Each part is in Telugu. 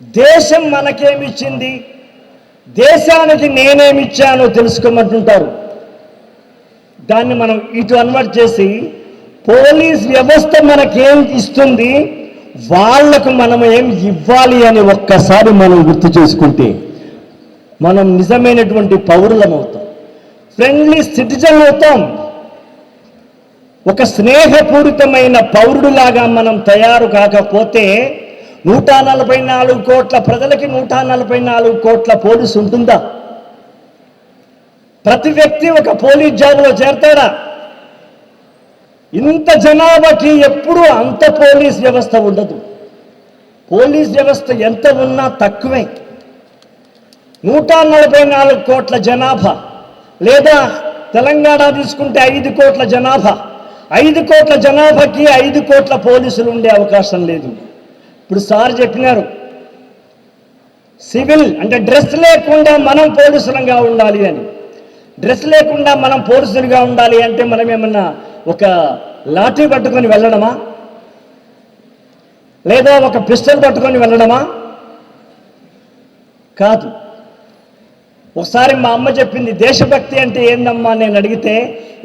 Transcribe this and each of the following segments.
దేశం మనకేమిచ్చింది? దేశానికి నేనేమిచ్చానో తెలుసుకోమంటుంటారు. దాన్ని మనం ఇటు అన్వర్ట్ చేసి పోలీస్ వ్యవస్థ మనకేం ఇస్తుంది? వాళ్ళకు మనం ఏం ఇవ్వాలి అని ఒక్కసారి మనం గుర్తు చేసుకుంటే మనం నిజమైనటువంటి పౌరులం అవుతాం. ఫ్రెండ్లీ సిటిజన్ అవుతాం. ఒక స్నేహపూరితమైన పౌరుడులాగా మనం తయారు కాకపోతే నూట నలభై నాలుగు కోట్ల ప్రజలకి నూట నలభై నాలుగు కోట్ల పోలీసు ఉంటుందా? ప్రతి వ్యక్తి ఒక పోలీస్ జాబ్లో చేరతాడా? ఇంత జనాభాకి ఎప్పుడూ అంత పోలీస్ వ్యవస్థ ఉండదు. పోలీస్ వ్యవస్థ ఎంత ఉన్నా తక్కువే. నూట నలభై నాలుగు కోట్ల జనాభా. లేదా తెలంగాణ తీసుకుంటే ఐదు కోట్ల జనాభా. ఐదు కోట్ల జనాభాకి ఐదు కోట్ల పోలీసులు ఉండే అవకాశం లేదు. ఇప్పుడు సార్ చెప్పినారు. సివిల్ అంటే డ్రెస్ లేకుండా మనం పోలీసులంగా ఉండాలి అని. డ్రెస్ లేకుండా మనం పోలీసులుగా ఉండాలి అంటే మనం ఏమన్నా ఒక లాఠీ పట్టుకొని వెళ్ళడమా? లేదా ఒక పిస్టల్ పట్టుకొని వెళ్ళడమా? కాదు. ఒకసారి మా అమ్మ చెప్పింది దేశభక్తి అంటే ఏందమ్మా? నేను అడిగితే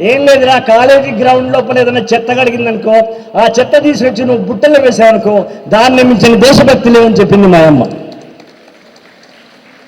ఏం లేదురా కాలేజీ గ్రౌండ్ లోపల ఏదైనా చెత్త కడిగిందనుకో ఆ చెత్త తీసుకొచ్చి నువ్వు బుట్టలో వేసావనుకో దాన్ని మించిన దేశభక్తి లేవని చెప్పింది మా అమ్మ.